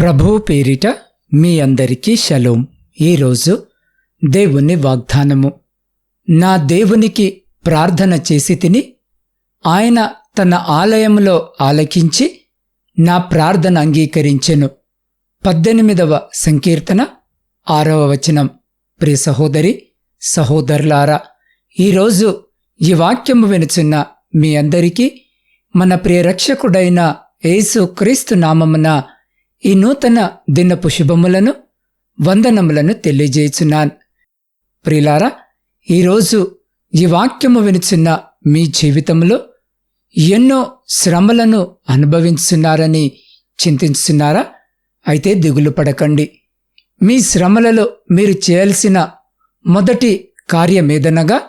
ప్రభు పేరిట మీ అందరికీ షలోం ఈరోజు దేవుని వాగ్దానము. నా దేవునికి ప్రార్థన చేసి తిని ఆయన తన ఆలయంలో ఆలకించి నా ప్రార్థన అంగీకరించెను. పద్దెనిమిదవ సంకీర్తన ఆరవ వచనం. ప్రియ సహోదరి సహోదరులారా ఈరోజు ఈ వాక్యము వినుచున్న మీ అందరికీ మన ప్రియ రక్షకుడైన యేసు క్రీస్తు నామమున ఈ నూతన దినపు శుభములను వందనములను తెలియజేయుచున్నాను. ప్రిలారా ఈరోజు ఈ వాక్యము వినుచున్న మీ జీవితంలో ఎన్నో శ్రమలను అనుభవించున్నారని చింతిస్తున్నారా అయితే దిగులు పడకండి. మీ శ్రమలలో మీరు చేయాల్సిన మొదటి కార్యమేదనగా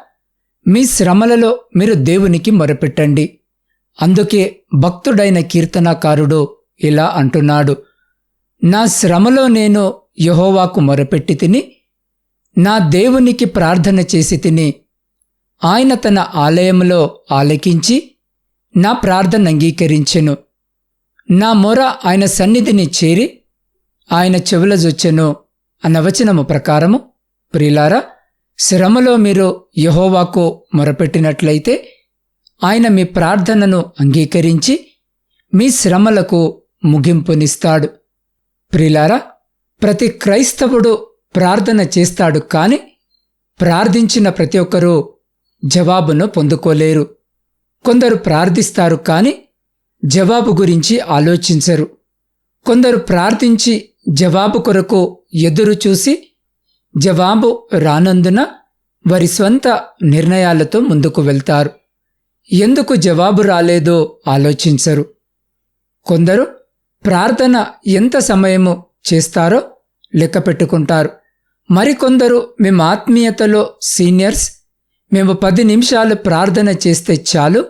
మీ శ్రమలలో మీరు దేవునికి మొరపెట్టండి. అందుకే భక్తుడైన కీర్తనాకారుడు ఇలా అంటున్నాడు. నా శ్రమలో నేను యహోవాకు మొరపెట్టి తిని నా దేవునికి ప్రార్థన చేసి తిని ఆయన తన ఆలయంలో ఆలకించి నా ప్రార్థన అంగీకరించెను. నా మొర ఆయన సన్నిధిని చేరి ఆయన చెవులజొచ్చెను అన్న వచనము ప్రకారము ప్రిలారా శ్రమలో మీరు యహోవాకు మొరపెట్టినట్లయితే ఆయన మీ ప్రార్థనను అంగీకరించి మీ శ్రమలకు ముగింపునిస్తాడు. ప్రిలారా ప్రతి క్రైస్తవుడు ప్రార్థన చేస్తాడు కాని ప్రార్థించిన ప్రతి ఒక్కరూ జవాబును పొందుకోలేరు. కొందరు ప్రార్థిస్తారు కాని జవాబు గురించి ఆలోచించరు. కొందరు ప్రార్థించి జవాబు కొరకు ఎదురు చూసి జవాబు రానందున వారి స్వంత నిర్ణయాలతో ముందుకు వెళ్తారు. ఎందుకు జవాబు రాలేదో ఆలోచించరు. కొందరు ప్రార్థన ఎంత సమయము చేస్తారో లెక్క పెట్టుకుంటారు. మరికొందరు మేము ఆత్మీయతలో సీనియర్స్ మేము పది నిమిషాలు ప్రార్థన చేస్తే చాలు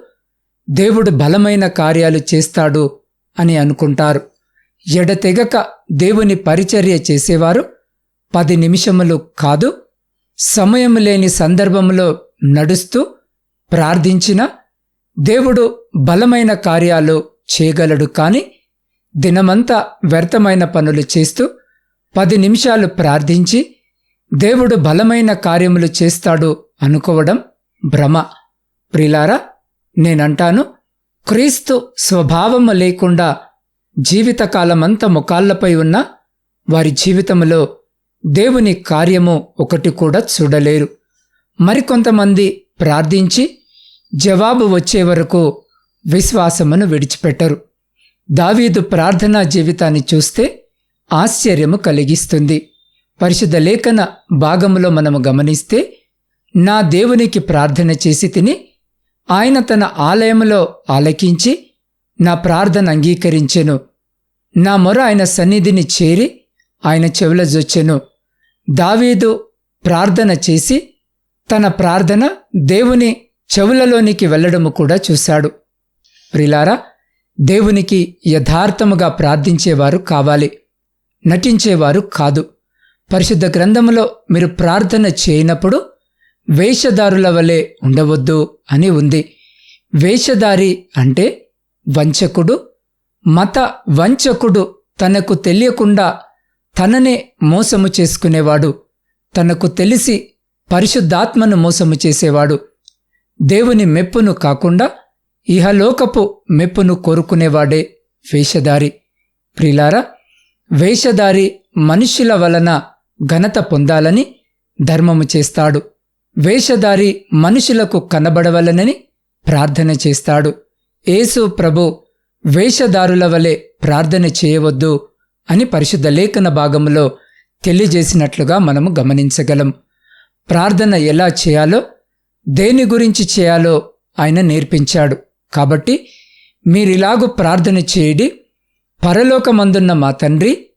దేవుడు బలమైన కార్యాలు చేస్తాడు అని అనుకుంటారు. ఎడతెగక దేవుని పరిచర్య చేసేవారు పది నిమిషములు కాదు సమయం లేని సందర్భంలో నడుస్తూ ప్రార్థించిన దేవుడు బలమైన కార్యాలు చేయగలడు కానీ దినమంతా వ్యర్థమైన పనులు చేస్తూ పది నిమిషాలు ప్రార్థించి దేవుడు బలమైన కార్యములు చేస్తాడు అనుకోవడం భ్రమ. ప్రిలారా నేనంటాను క్రీస్తు స్వభావము లేకుండా జీవితకాలమంతా ముఖాళ్ళపై ఉన్న వారి జీవితంలో దేవుని కార్యము ఒకటి కూడా చూడలేరు. మరికొంతమంది ప్రార్థించి జవాబు వచ్చే వరకు విశ్వాసమును విడిచిపెట్టరు. దావీదు ప్రార్థనా జీవితాన్ని చూస్తే ఆశ్చర్యము కలిగిస్తుంది. పరిశుద్ధ లేఖన భాగములో మనము గమనిస్తే నా దేవునికి ప్రార్థన చేసి తిని ఆయన తన ఆలయంలో ఆలకించి నా ప్రార్థన అంగీకరించెను. నా మొర ఆయన సన్నిధిని చేరి ఆయన చెవుల జొచ్చెను. దావీదు ప్రార్థన చేసి తన ప్రార్థన దేవుని చెవులలోనికి వెళ్ళడము కూడా చూశాడు. ప్రిలారా దేవునికి యథార్థముగా ప్రార్థించేవారు కావాలి. నటించేవారు కాదు. పరిశుద్ధ గ్రంథములో మీరు ప్రార్థన చేయనప్పుడు వేషధారుల వలె ఉండవద్దు అని ఉంది. వేషధారి అంటే వంచకుడు. మత వంచకుడు తనకు తెలియకుండా తననే మోసము చేసుకునేవాడు. తనకు తెలిసి పరిశుద్ధాత్మను మోసము చేసేవాడు. దేవుని మెప్పును కాకుండా ఇహలోకపు మెప్పును కోరుకునేవాడే వేషధారి. ప్రిలారా వేషధారి మనుష్యుల వలన ఘనత పొందాలని ధర్మము చేస్తాడు. వేషధారి మనుషులకు కనబడవలనని ప్రార్థన చేస్తాడు. యేసు ప్రభు వేషధారుల వలె ప్రార్థన చేయవద్దు అని పరిశుద్ధ లేఖన భాగంలో తెలియజేసినట్లుగా మనము గమనించగలం. ప్రార్థన ఎలా చేయాలో దేని గురించి చేయాలో ఆయన నేర్పించాడు. కాబట్టి మీరిలాగు ప్రార్థన చేయడి పరలోకమందున్న మా తండ్రి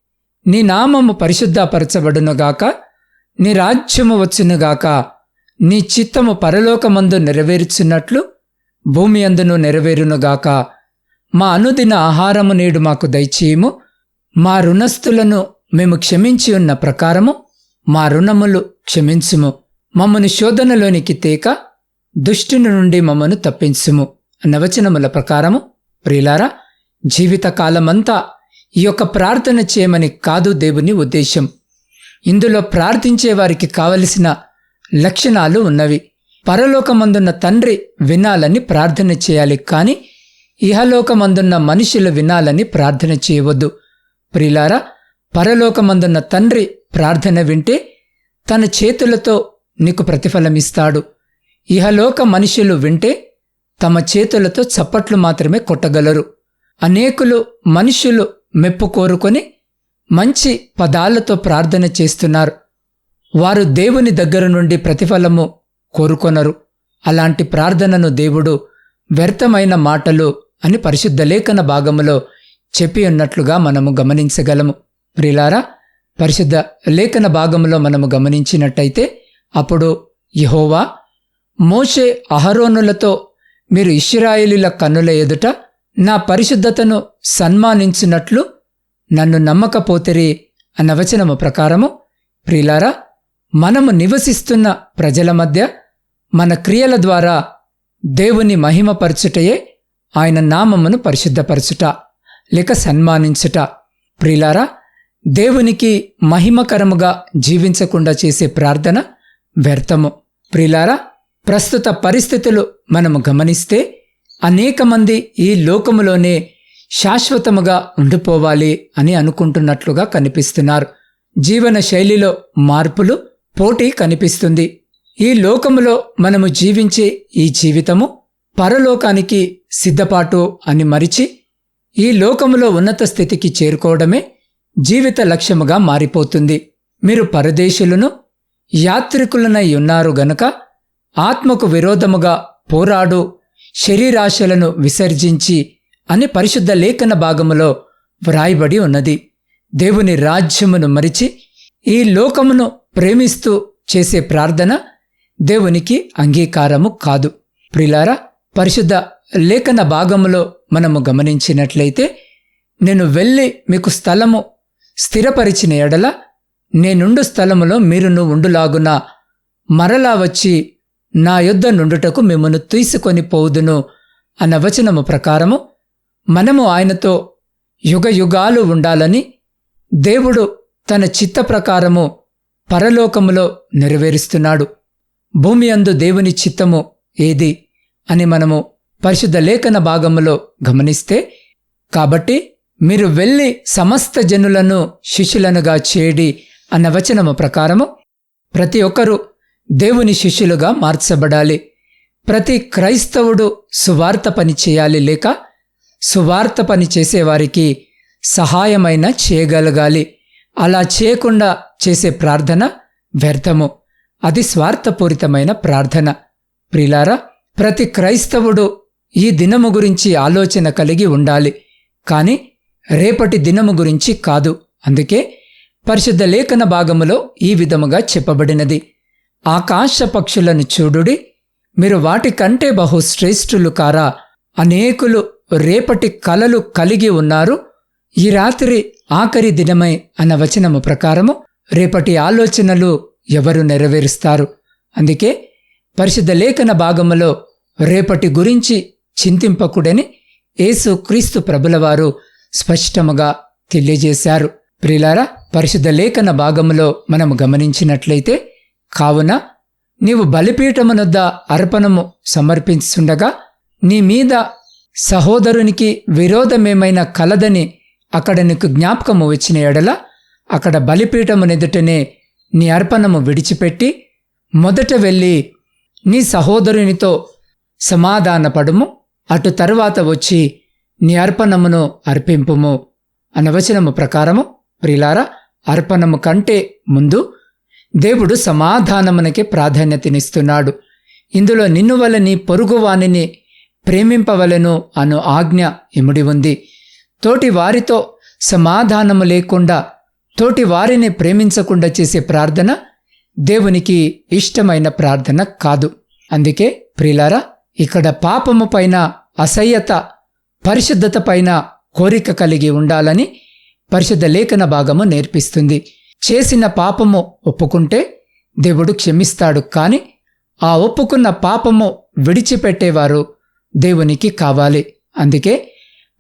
నీ నామము పరిశుద్ధపరచబడునుగాక నీ రాజ్యము వచ్చునుగాక నీ చిత్తము పరలోకమందు నెరవేర్చున్నట్లు భూమి అందును నెరవేరునుగాక మా అనుదిన ఆహారము నేడు మాకు దయచేయము మా రుణస్థులను మేము క్షమించి ఉన్న ప్రకారము మా రుణములు క్షమించుము మమ్మను శోధనలోనికి తేక దుష్టుని నుండి మమ్మను తప్పించుము. నవచనముల ప్రకారము ప్రియులారా జీవితకాలమంతా ఈ యొక్క ప్రార్థన చేయమని కాదు దేవుని ఉద్దేశం ఇందులో ప్రార్థించే వారికి కావలసిన లక్షణాలు ఉన్నవి. పరలోకమందున్న తండ్రి వినాలని ప్రార్థన చేయాలి కానీ ఇహలోకమందున్న మనుషులు వినాలని ప్రార్థన చేయవద్దు. ప్రిలారా పరలోకమందున్న తండ్రి ప్రార్థన వింటే తన చేతులతో నీకు ప్రతిఫలమిస్తాడు. ఇహలోక మనుషులు వింటే తమ చేతులతో చప్పట్లు మాత్రమే కొట్టగలరు. అనేకులు మనుషులు మెప్పు కోరుకొని మంచి పదాలతో ప్రార్థన చేస్తున్నారు. వారు దేవుని దగ్గర నుండి ప్రతిఫలము కోరుకొనరు. అలాంటి ప్రార్థనను దేవుడు వ్యర్థమైన మాటలు అని పరిశుద్ధ లేఖన భాగములో చెప్పి ఉన్నట్లుగా మనము గమనించగలము. ప్రిలారా పరిశుద్ధ లేఖన భాగంలో మనము గమనించినట్టయితే అప్పుడు యహోవా మోషే అహరోనులతో మీరు ఇష్రాయేలీల కన్నుల ఎదుట నా పరిశుద్ధతను సన్మానించినట్లు నన్ను నమ్మకపోతిరి అన్న వచనము ప్రకారము ప్రిలారా మనము నివసిస్తున్న ప్రజల మధ్య మన క్రియల ద్వారా దేవుని మహిమపరచుటయే ఆయన నామమును పరిశుద్ధపరచుట లేక సన్మానించుట. ప్రిలారా దేవునికి మహిమకరముగా జీవించకుండా చేసే ప్రార్థన వ్యర్థము. ప్రిలారా ప్రస్తుత పరిస్థితులు మనము గమనిస్తే అనేక మంది ఈ లోకములోనే శాశ్వతముగా ఉండిపోవాలి అని అనుకుంటున్నట్లుగా కనిపిస్తున్నారు. జీవన శైలిలో మార్పులు పోటీ కనిపిస్తుంది. ఈ లోకములో మనము జీవించే ఈ జీవితము పరలోకానికి సిద్ధపాటు అని మరిచి ఈ లోకములో ఉన్నత స్థితికి చేరుకోవడమే జీవిత లక్ష్యముగా మారిపోతుంది. మీరు పరదేశులను యాత్రికులనై ఉన్నారు గనుక ఆత్మకు విరోధముగా పోరాడు శరీరాశలను విసర్జించి అని పరిశుద్ధ లేఖన భాగములో వ్రాయబడి ఉన్నది. దేవుని రాజ్యమును మరిచి ఈ లోకమును ప్రేమిస్తూ చేసే ప్రార్థన దేవునికి అంగీకారము కాదు. ప్రిలారా పరిశుద్ధ లేఖన భాగములో మనము గమనించినట్లయితే నేను వెళ్ళి మీకు స్థలము స్థిరపరిచిన ఎడల నేనుండు స్థలములో మీరును ఉండులాగున మరలా వచ్చి నా యొద్ద నుండుటకు మిమ్మను తీసుకొని పోవుదును అన్న వచనము ప్రకారము మనము ఆయనతో యుగ యుగాలు ఉండాలని దేవుడు తన చిత్త ప్రకారము పరలోకములో నెరవేరుస్తున్నాడు. భూమి అందు దేవుని చిత్తము ఏది అని మనము పరిశుద్ధ లేఖన భాగములో గమనిస్తే కాబట్టి మీరు వెళ్ళి సమస్త జనులను శిష్యులనుగా చేడి అన్న వచనము ప్రకారము ప్రతి ఒక్కరూ దేవుని శిష్యులుగా మార్చబడాలి. ప్రతి క్రైస్తవుడు సువార్త పని చేయాలి లేక సువార్త పని చేసేవారికి సహాయమైన చేయగలగాలి. అలా చేయకుండా చేసే ప్రార్థన వ్యర్థము. అది స్వార్థపూరితమైన ప్రార్థన. ప్రిలారా ప్రతి క్రైస్తవుడు ఈ దినము గురించి ఆలోచన కలిగి ఉండాలి. కానీ రేపటి దినము గురించి కాదు. అందుకే పరిశుద్ధ లేఖన భాగములో ఈ విధముగా చెప్పబడినది. ఆకాశ పక్షులను చూడుడి. మీరు వాటికంటే బహు శ్రేష్ఠులు కారా. అనేకులు రేపటి కలలు కలిగి ఉన్నారు. ఈ రాత్రి ఆఖరి దినమై అన్న వచనము ప్రకారము రేపటి ఆలోచనలు ఎవరు నెరవేరుస్తారు. అందుకే పరిశుద్ధ లేఖన భాగములో రేపటి గురించి చింతింపకుడని యేసు క్రీస్తు ప్రభులవారు స్పష్టముగా తెలియజేశారు. ప్రిలారా పరిశుద్ధ లేఖన భాగములో మనము గమనించినట్లయితే కావున నీవు బలిపీఠమునొద్ద అర్పణము సమర్పించుండగా నీ మీద సహోదరునికి విరోధమేమైనా కలదని అక్కడ నీకు జ్ఞాపకము వచ్చిన ఎడల అక్కడ బలిపీఠమునెదుటనే నీ అర్పణము విడిచిపెట్టి మొదట వెళ్ళి నీ సహోదరునితో సమాధానపడుము. అటు తరువాత వచ్చి నీ అర్పణమును అర్పింపుము. అనవచనము ప్రకారము ప్రిలారా అర్పణము కంటే ముందు దేవుడు సమాధానమునకే ప్రాధాన్యతనిస్తున్నాడు. ఇందులో నిన్ను వలని పొరుగువానిని ప్రేమింపవలను అను ఆజ్ఞ ఇముడి ఉంది. తోటి వారితో సమాధానము లేకుండా తోటి వారిని ప్రేమించకుండా చేసే ప్రార్థన దేవునికి ఇష్టమైన ప్రార్థన కాదు. అందుకే ప్రిలారా ఇక్కడ పాపము పైన అసహ్యత పరిశుద్ధత పైన కోరిక కలిగి ఉండాలని పరిశుద్ధ లేఖన భాగము నేర్పిస్తుంది. చేసిన పాపము ఒప్పుకుంటే దేవుడు క్షమిస్తాడు. కాని ఆ ఒప్పుకున్న పాపము విడిచిపెట్టేవారు దేవునికి కావాలి. అందుకే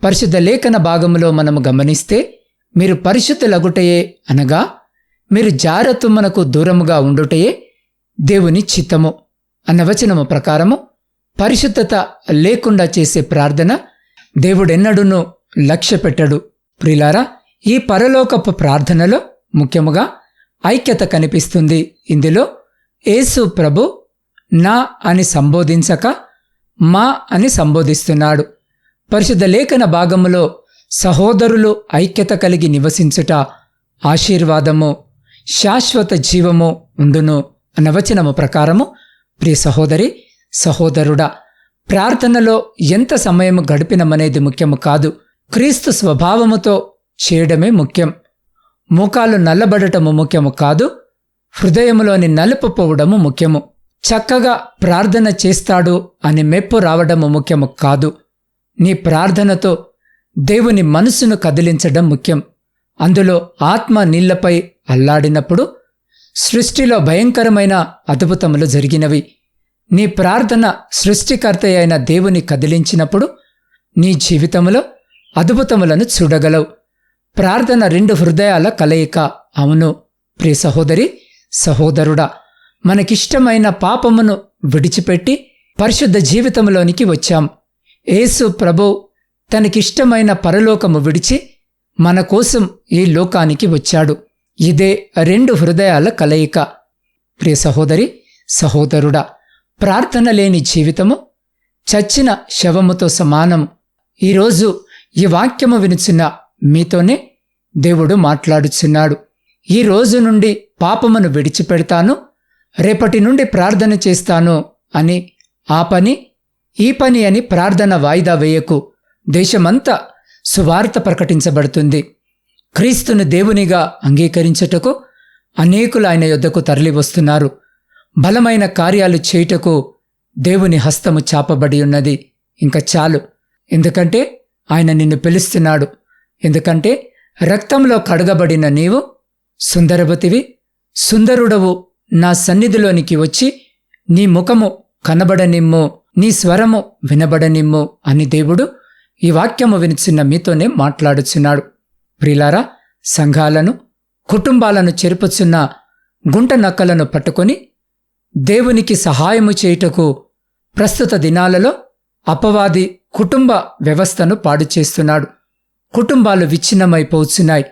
పరిశుద్ధ లేఖన భాగములో మనము గమనిస్తే మీరు పరిశుద్ధులగుటయే అనగా మీరు జారత్వమునకు దూరముగా ఉండుటయే దేవుని చిత్తము అన్న వచనము ప్రకారము పరిశుద్ధత లేకుండా చేసే ప్రార్థన దేవుడెన్నడూనూ లక్ష్య పెట్టడు ప్రిలారా ఈ పరలోకపు ప్రార్థనలో ముఖ్యముగా ఐక్యత కనిపిస్తుంది. ఇందులో యేసు ప్రభు నా అని సంబోధించక మా అని సంబోధిస్తున్నాడు. పరిశుద్ధ లేఖన భాగములో సహోదరులు ఐక్యత కలిగి నివసించుట ఆశీర్వాదము శాశ్వత జీవము ఉండును అన్న వచనము ప్రకారము ప్రియ సహోదరి సహోదరుడా ప్రార్థనలో ఎంత సమయము గడిపినమనేది ముఖ్యము కాదు. క్రీస్తు స్వభావముతో చేయడమే ముఖ్యం. ముఖాలు నల్లబడటము ముఖ్యము కాదు హృదయములోని నలుపు పోవడము ముఖ్యము. చక్కగా ప్రార్థన చేస్తాడు అని మెప్పు రావడము ముఖ్యము కాదు. నీ ప్రార్థనతో దేవుని మనసును కదిలించడం ముఖ్యం. అందులో ఆత్మ నీళ్ళపై అల్లాడినప్పుడు సృష్టిలో భయంకరమైన అద్భుతములు జరిగినవి. నీ ప్రార్థన సృష్టికర్త అయిన దేవుని కదిలించినప్పుడు నీ జీవితంలో అద్భుతములను చూడగలవు. ప్రార్థన రెండు హృదయాల కలయిక. అవును ప్రియ సహోదరి సహోదరుడా మనకిష్టమైన పాపమును విడిచిపెట్టి పరిశుద్ధ జీవితంలోనికి వచ్చాం. యేసు ప్రభు తనకిష్టమైన పరలోకము విడిచి మన కోసం ఈ లోకానికి వచ్చాడు. ఇదే రెండు హృదయాల కలయిక. ప్రియ సహోదరి సహోదరుడా ప్రార్థన లేని జీవితము చచ్చిన శవముతో సమానం. ఈరోజు ఈ వాక్యము వినుచున్న మీతోనే దేవుడు మాట్లాడుచున్నాడు. ఈ రోజు నుండి పాపమును విడిచిపెడతాను. రేపటి నుండి ప్రార్థన చేస్తాను అని ఆ పని ఈ పని అని ప్రార్థన వాయిదా వేయకు. దేశమంతా సువార్త ప్రకటించబడుతుంది. క్రీస్తును దేవునిగా అంగీకరించుటకు అనేకులు ఆయన యొద్దకు తరలివస్తున్నారు. బలమైన కార్యాలు చేయుటకు దేవుని హస్తము చాపబడి ఉన్నది. ఇంకా చాలు. ఎందుకంటే ఆయన నిన్ను పిలుస్తున్నాడు. ఎందుకంటే రక్తంలో కడగబడిన నీవు సుందరవతివి సుందరుడవు నా సన్నిధిలోనికి వచ్చి నీ ముఖము కనబడనిమ్ము నీ స్వరము వినబడనిమ్ము అని దేవుడు ఈ వాక్యము వినిచిన్న మీతోనే మాట్లాడుచున్నాడు. ప్రిలారా సంఘాలను కుటుంబాలను చెరుపుచున్న గుంట నక్కలను పట్టుకొని దేవునికి సహాయము చేయుటకు ప్రస్తుత దినాలలో అపవాది కుటుంబ వ్యవస్థను పాడు చేస్తున్నాడు కుటుంబాలు విచ్ఛిన్నమైపోతున్నాయి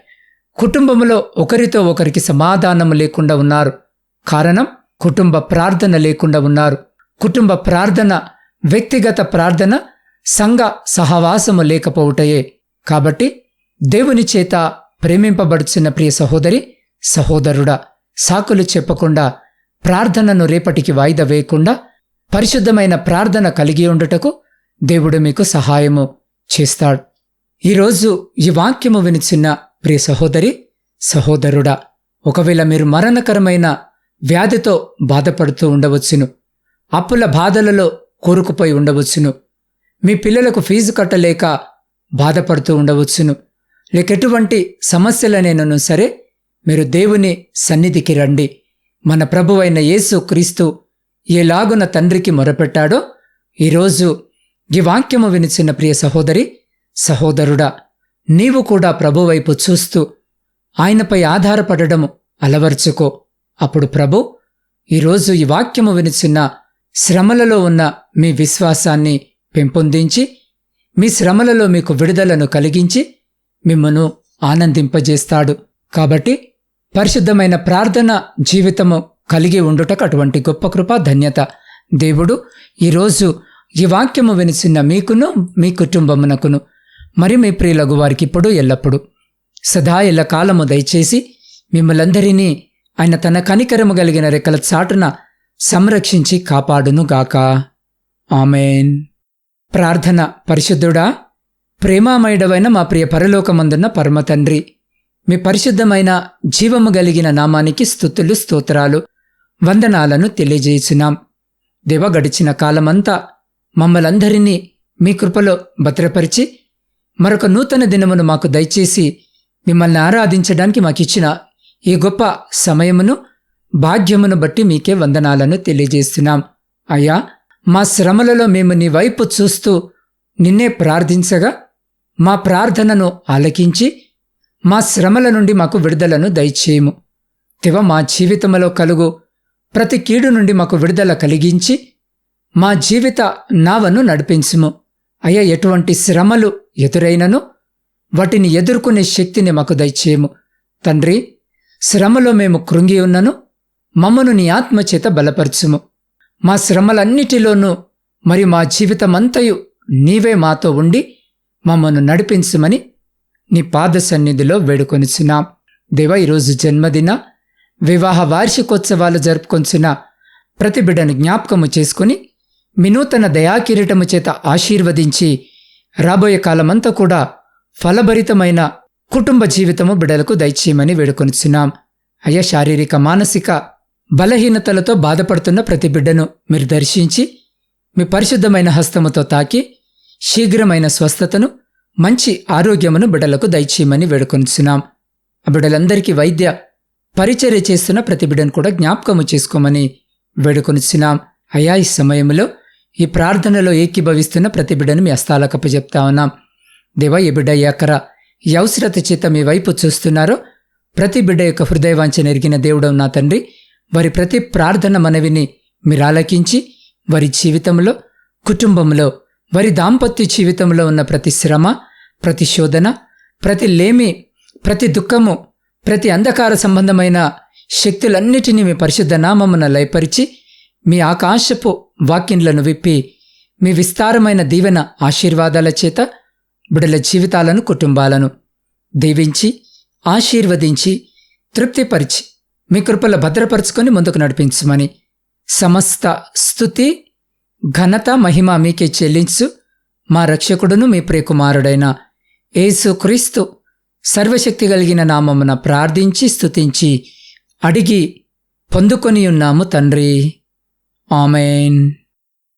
కుటుంబంలో ఒకరితో ఒకరికి సమాధానం లేకుండా ఉన్నారు. కారణం కుటుంబ ప్రార్థన లేకుండా ఉన్నారు. కుటుంబ ప్రార్థన వ్యక్తిగత ప్రార్థన సంఘ సహవాసము లేకపోవుటయే. కాబట్టి దేవుని చేత ప్రేమింపబడుచున్న ప్రియ సహోదరి సహోదరుడా సాకులు చెప్పకుండా ప్రార్థనను రేపటికి వాయిదా వేయకుండా పరిశుద్ధమైన ప్రార్థన కలిగి ఉండుటకు దేవుడు మీకు సహాయము చేస్తాడు. ఈరోజు ఈ వాక్యము వినిచిన్న ప్రియ సహోదరి సహోదరుడా ఒకవేళ మీరు మరణకరమైన వ్యాధితో బాధపడుతూ ఉండవచ్చును అప్పుల బాధలలో కూరుకుపోయి ఉండవచ్చును మీ పిల్లలకు ఫీజు కట్టలేక బాధపడుతూ ఉండవచ్చును లేక ఎటువంటి సమస్యలనేనను సరే మీరు దేవుని సన్నిధికి రండి. మన ప్రభువైన యేసు క్రీస్తు ఎలాగున తండ్రికి మొరపెట్టాడో ఈరోజు ఈ వాక్యము వినిచిన ప్రియ సహోదరి సహోదరుడా నీవు కూడా ప్రభువైపు చూస్తూ ఆయనపై ఆధారపడడము అలవర్చుకో. అప్పుడు ప్రభు ఈరోజు ఈ వాక్యము వినిచిన శ్రమలలో ఉన్న మీ విశ్వాసాన్ని పెంపొందించి మీ శ్రమలలో మీకు విడుదలను కలిగించి మిమ్మను ఆనందింపజేస్తాడు. కాబట్టి పరిశుద్ధమైన ప్రార్థన జీవితము కలిగి ఉండుటకు అటువంటి గొప్ప కృప ధన్యత. దేవుడు ఈరోజు ఈ వాక్యము వినిచిన మీకును మీ కుటుంబమునకును మరి మీ ప్రియులగు వారికి ఇప్పుడు ఎల్లప్పుడు సదా ఎల్లకాలము దయచేసి మిమ్మలందరినీ ఆయన తన కనికరము కలిగిన రెక్కల చాటున సంరక్షించి కాపాడునుగాక. ఆమెన్. ప్రార్థన పరిశుద్ధుడా ప్రేమామయుడవైన మా ప్రియ పరలోకమందున్న పరమ తండ్రి మీ పరిశుద్ధమైన జీవము కలిగిన నామానికి స్థుతులు స్తోత్రాలు వందనాలను తెలియజేసినాం దేవ గడిచిన కాలమంతా మమ్మలందరినీ మీ కృపలో భద్రపరిచి మరొక నూతన దినమును మాకు దయచేసి మిమ్మల్ని ఆరాధించడానికి మాకిచ్చిన ఈ గొప్ప సమయమును భాగ్యమును బట్టి మీకే వందనాలను తెలియజేస్తున్నాం. అయ్యా మా శ్రమలలో మేము నీ వైపు చూస్తూ నిన్నే ప్రార్థించగా మా ప్రార్థనను ఆలకించి మా శ్రమల నుండి మాకు విడుదలను దయచేయము. తివ మా జీవితంలో కలుగు ప్రతి కీడు నుండి మాకు విడుదల కలిగించి మా జీవిత నావను నడిపించుము. అయ్యా ఎటువంటి శ్రమలు ఎదురైనను వాటిని ఎదుర్కొనే శక్తిని మాకు దయచేయము. తండ్రి శ్రమలో మేము కృంగి ఉన్నను మమ్మను నీ ఆత్మచేత బలపరచుము. మా శ్రమలన్నిటిలోనూ మరి మా జీవితమంతయు నీవే మాతో ఉండి మమ్మను నడిపించుమని నీ పాద సన్నిధిలో వేడుకొనిచున్నాం. దేవ ఈరోజు జన్మదిన వివాహ వార్షికోత్సవాలు జరుపుకొంచున్న ప్రతి బిడ్డను జ్ఞాపకము చేసుకుని వినూతన దయాకిరీటము చేత ఆశీర్వదించి రాబోయే కాలమంతా కూడా ఫలభరితమైన కుటుంబ జీవితము బిడలకు దయచేయమని వేడుకొనిచున్నాం. అయ్యా శారీరక మానసిక బలహీనతలతో బాధపడుతున్న ప్రతి బిడ్డను మీరు దర్శించి మీ పరిశుద్ధమైన హస్తముతో తాకి శీఘ్రమైన స్వస్థతను మంచి ఆరోగ్యమును బిడ్డలకు దయచేయమని వేడుకొనిచున్నాం. ఆ బిడ్డలందరికీ వైద్య పరిచర్య చేస్తున్న ప్రతి బిడ్డను కూడా జ్ఞాపకము చేసుకోమని వేడుకొనిచున్నాం. అయా ఈ సమయంలో ఈ ప్రార్థనలో ఏకీభవిస్తున్న ప్రతి బిడ్డను మీ హస్తాలకప్పు చెప్తా ఉన్నాం. దేవ ఈ బిడ్డ ఎక్కర ఈ అవసరత చేత మీ వైపు చూస్తున్నారో ప్రతి బిడ్డ యొక్క హృదయవాంఛ నెరిగిన దేవుడవు నా తండ్రి. వారి ప్రతి ప్రార్థన మనవిని మీరు ఆలకించి వారి జీవితంలో కుటుంబంలో వారి దాంపత్య జీవితంలో ఉన్న ప్రతి శ్రమ ప్రతి శోధన ప్రతి లేమి ప్రతి దుఃఖము ప్రతి అంధకార సంబంధమైన శక్తులన్నిటినీ మీ పరిశుద్ధ నామమున లయపరిచి మీ ఆకాశపు వాక్యంలను విప్పి మీ విస్తారమైన దీవెన ఆశీర్వాదాల చేత బిడల జీవితాలను కుటుంబాలను దీవించి ఆశీర్వదించి తృప్తిపరిచి మీ కృపల భద్రపరుచుకొని ముందుకు నడిపించమని సమస్త స్థుతి ఘనత మహిమ మీకే చెల్లించు. మా రక్షకుడును మీ ప్రియకుమారుడైన యేసు క్రీస్తు సర్వశక్తి కలిగిన నామమున ప్రార్థించి స్థుతించి అడిగి పొందుకొని ఉన్నాము తండ్రి. ఆమెన్